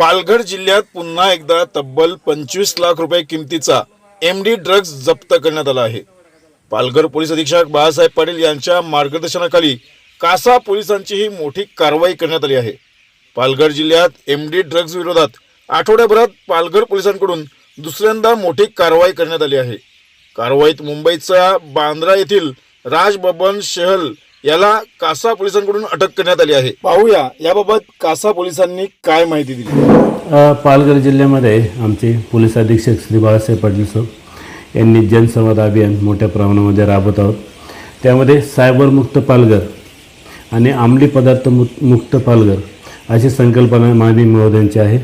पालघर जिल्ह्यात पुन्हा एकदा तब्बल पंचवीस लाख रुपये किमतीचा एम डी ड्रग्ज जप्त करण्यात आला आहे. पालघर पोलीस अधीक्षक बाळासाहेब पाटील यांच्या मार्गदर्शनाखाली कासा पोलिसांची ही मोठी कारवाई करण्यात आली आहे. पालघर जिल्ह्यात एम डी ड्रग्ज विरोधात आठवड्याभरात पालघर पोलिसांकडून दुसऱ्यांदा मोठी कारवाई करण्यात आली आहे. कारवाईत मुंबईचा बांद्रा येथील राज बबन याला कासा पोलिसांकडून अटक करण्यात आली आहे. पाहूया याबाबत कासा पोलिसांनी काय माहिती दिली? अ, पालघर जिल्ह्यामध्ये आमचे पोलीस अधीक्षक श्री बाळासाहेब पाटील सर यांनी जनसंवाद अभियान मोठ्या प्रमाणामध्ये राबवत आहोत. त्यामध्ये सायबरमुक्त पालघर आणि अंमली पदार्थ मु मुक्त पालघर अशी संकल्पना माननीय महोदयांची आहे.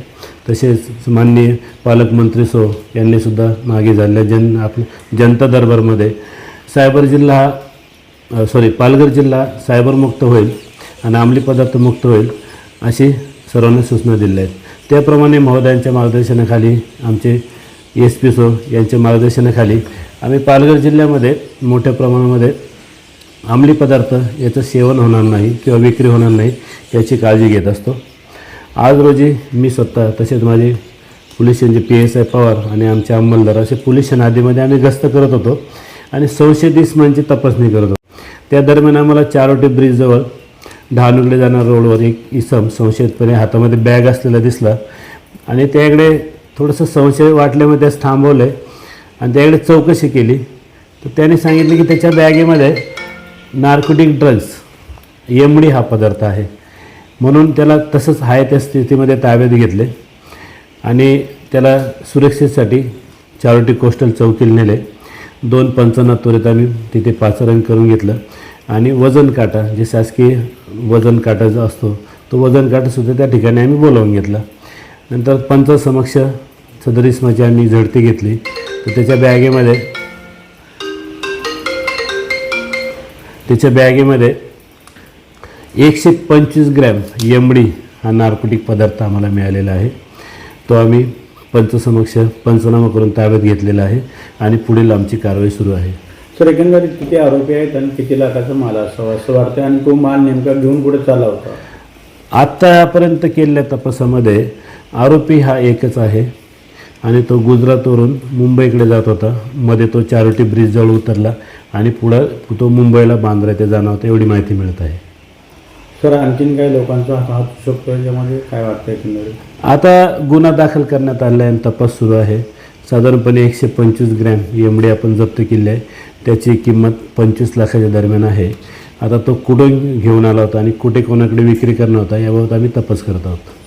तसेच माननीय पालकमंत्री सो यांनीसुद्धा मागे झालेल्या जन आपल्या जनता दरबारमध्ये सायबर जिल्हा हा सॉरी पालघर जिल्हा सायबरमुक्त होईल आणि अंमली पदार्थ मुक्त होईल अशी सर्वांना सूचना दिल्या आहेत. त्याप्रमाणे महोदयांच्या मार्गदर्शनाखाली आमचे एस पी सो यांच्या मार्गदर्शनाखाली आम्ही पालघर जिल्ह्यामध्ये मोठ्या प्रमाणामध्ये अंमली पदार्थ याचं सेवन होणार नाही किंवा विक्री होणार नाही याची काळजी घेत असतो. आज रोजी मी स्वतः तसेच माझे पोलीस यांचे पी एस आय पवार आणि आमचे अंमलदार असे पोलीस नादीमध्ये आम्ही गस्त करत होतो आणि संशयित इस्मांची तपासणी करत होतो. त्या दरम्यान आम्हाला चारोटी ब्रिजजवळ डहाणूकडे जाणाऱ्या रोडवर एक इसम संशयितपणे हातामध्ये बॅग असलेला दिसला. आणि त्याकडे थोडंसं संशय वाटल्यामुळे त्यास थांबवलं. आहे आणि त्याकडे चौकशी केली. तर त्याने सांगितलं की त्याच्या बॅगेमध्ये नार्कोटिक ड्रग्स एमडी हा पदार्थ आहे. म्हणून त्याला तसंच आहे त्या स्थितीमध्ये ताब्यात घेतले. आणि त्याला सुरक्षेसाठी चारोटी कोस्टल चौकीला नेले. दोन पंचांना त्वरित आम्ही तिथे पाचारण करून घेतलं. आणि वजन काटा जे शासकीय वजन काटा जो असतो तो वजन काटासुद्धा त्या ठिकाणी आम्ही बोलावून घेतला. नंतर पंचासमक्ष सदरिस्माची आम्ही झडती घेतली. तर त्याच्या बॅगेमध्ये त्याच्या बॅगेमध्ये एकशे पंचवीस ग्रॅम एमडी हा नार्कोटिक पदार्थ आम्हाला मिळालेला आहे. तो आम्ही पंचसमक्ष पंचनामा करून ताब्यात घेतलेला आहे आणि पुढील आमची कारवाई सुरू आहे. सर एकंदरीत किती आरोपी आहेत आणि किती लाखाचा माल असावा असं वाटतं आणि तो माल नेमका घेऊन पुढे चालला होता? आत्तापर्यंत केलेल्या तपासामध्ये आरोपी हा एकच आहे आणि तो गुजरातवरून मुंबईकडे जात होता. मध्ये तो चारोटी ब्रिजजवळ उतरला आणि पुढं तो मुंबईला बांद्रा येथे जाणार होता एवढी माहिती मिळत आहे. सर आणखीन काही लोकांचा हात असू शकतो याच्यामध्ये काय वाटतं एकंदरीत? आता गुन्हा दाखल करण्यात आला आहे आणि तपास सुरू आहे. साधारणपणे एकशे पंचवीस ग्रॅम एमडी आपण जप्त केली आहे. त्याची किंमत पंचवीस लाखाच्या दरम्यान आहे. आता तो कुठून घेऊन आला होता आणि कुठे कोणाकडे विक्री करणार होता याबाबत आम्ही तपास करत आहोत.